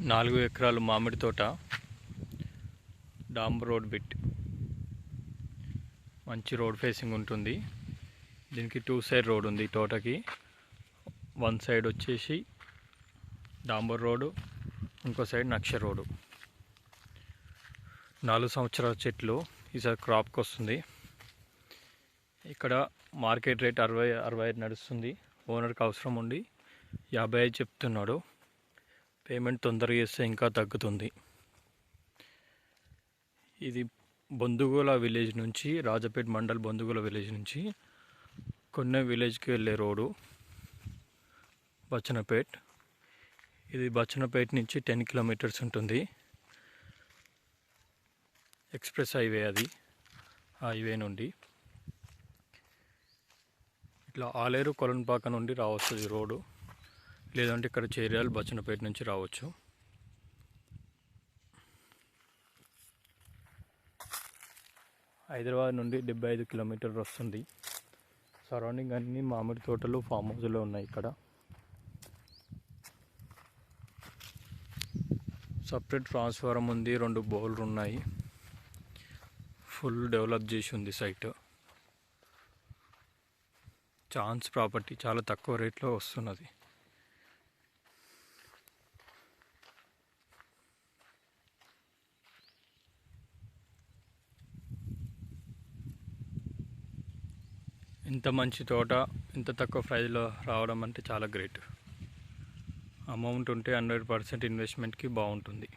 నాలుగు ఎకరాలు మామిడి తోట డాంబర్ రోడ్ బిట్. మంచి రోడ్ ఫేసింగ్ ఉంటుంది. దీనికి టూ సైడ్ రోడ్ ఉంది తోటకి. వన్ సైడ్ వచ్చేసి డాంబర్ రోడ్డు ఇంకో సైడ్ నక్ష రోడ్డు నాలుగు సంవత్సరాల చెట్లు ఈసారి క్రాప్కి వస్తుంది. ఇక్కడ మార్కెట్ రేట్ అరవై అరవై ఐదు నడుస్తుంది. ఓనర్కి అవసరం ఉండి యాభై ఐదు చెప్తున్నాడు. పేమెంట్ తొందరగా చేస్తే ఇంకా తగ్గుతుంది. ఇది బొందుగోల విలేజ్ నుంచి రాజపేట్ మండల్ బొందుగోల విలేజ్ నుంచి కొన్ని విలేజ్కి వెళ్ళే రోడ్డు బచ్చనపేట్. ఇది బచ్చనపేట నుంచి టెన్ కిలోమీటర్స్ ఉంటుంది. ఎక్స్ప్రెస్ హైవే అది హైవే నుండి. ఇట్లా ఆలేరు కొలన్పాక నుండి రావస్తుంది రోడ్డు. లేదంటే ఇక్కడ చేరియాలు బచ్చనపేట నుంచి రావచ్చు. హైదరాబాద్ నుండి డెబ్బై ఐదు కిలోమీటర్లు వస్తుంది. సరౌండింగ్ అన్ని మామిడి తోటలు ఫామ్ హౌస్లో ఉన్నాయి ఇక్కడ. సపరేట్ ట్రాన్స్ఫారం ఉంది రెండు బౌల్లు ఉన్నాయి. ఫుల్ డెవలప్ చేసి ఉంది సైట్ ఛాన్స్ ప్రాపర్టీ చాలా తక్కువ రేట్లో వస్తున్నది. ఇంత మంచి తోట ఇంత తక్కువ ప్రైజ్లో రావడం అంటే చాలా గ్రేట్. అమౌంట్ ఉంటే హండ్రెడ్ పర్సెంట్ ఇన్వెస్ట్మెంట్కి బాగుంటుంది.